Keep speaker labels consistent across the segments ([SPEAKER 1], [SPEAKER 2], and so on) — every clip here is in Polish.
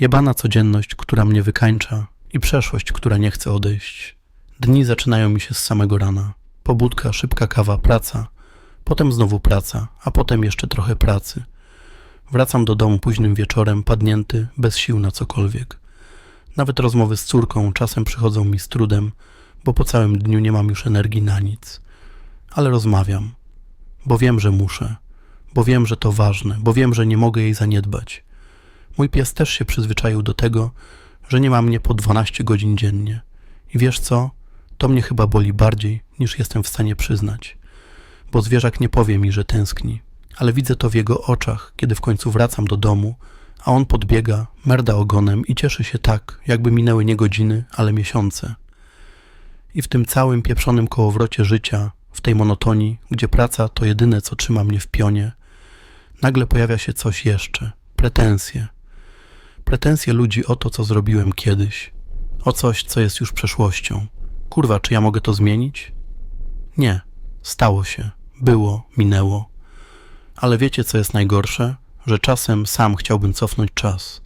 [SPEAKER 1] Jebana codzienność, która mnie wykańcza i przeszłość, która nie chce odejść. Dni zaczynają mi się z samego rana. Pobudka, szybka kawa, praca. Potem znowu praca, a potem jeszcze trochę pracy. Wracam do domu późnym wieczorem, padnięty, bez sił na cokolwiek. Nawet rozmowy z córką czasem przychodzą mi z trudem, bo po całym dniu nie mam już energii na nic. Ale rozmawiam, bo wiem, że muszę, bo wiem, że to ważne, bo wiem, że nie mogę jej zaniedbać. Mój pies też się przyzwyczaił do tego, że nie ma mnie po 12 godzin dziennie. I wiesz co? To mnie chyba boli bardziej, niż jestem w stanie przyznać. Bo zwierzak nie powie mi, że tęskni, ale widzę to w jego oczach, kiedy w końcu wracam do domu, a on podbiega, merda ogonem i cieszy się tak, jakby minęły nie godziny, ale miesiące. I w tym całym pieprzonym kołowrocie życia, w tej monotonii, gdzie praca to jedyne, co trzyma mnie w pionie, nagle pojawia się coś jeszcze pretensje. Pretensje ludzi o to, co zrobiłem kiedyś, o coś, co jest już przeszłością. Kurwa, czy ja mogę to zmienić? Nie, stało się, było, minęło. Ale wiecie, co jest najgorsze? Że czasem sam chciałbym cofnąć czas.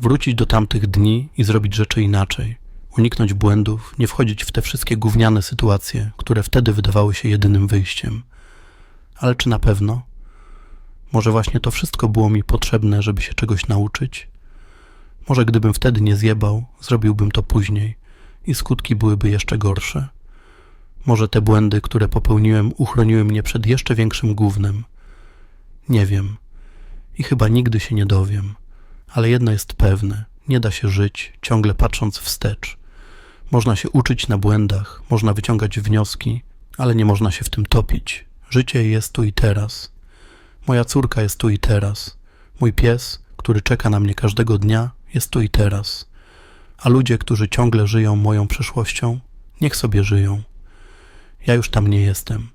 [SPEAKER 1] Wrócić do tamtych dni i zrobić rzeczy inaczej. Uniknąć błędów, nie wchodzić w te wszystkie gówniane sytuacje, które wtedy wydawały się jedynym wyjściem. Ale czy na pewno? Może właśnie to wszystko było mi potrzebne, żeby się czegoś nauczyć? Może gdybym wtedy nie zjebał, zrobiłbym to później i skutki byłyby jeszcze gorsze. Może te błędy, które popełniłem, uchroniły mnie przed jeszcze większym gównem. Nie wiem i chyba nigdy się nie dowiem, ale jedno jest pewne: nie da się żyć ciągle patrząc wstecz. Można się uczyć na błędach, można wyciągać wnioski, ale nie można się w tym topić. Życie jest tu i teraz. Moja córka jest tu i teraz. Mój pies, który czeka na mnie każdego dnia, jest tu i teraz. A ludzie, którzy ciągle żyją moją przeszłością, niech sobie żyją. Ja już tam nie jestem.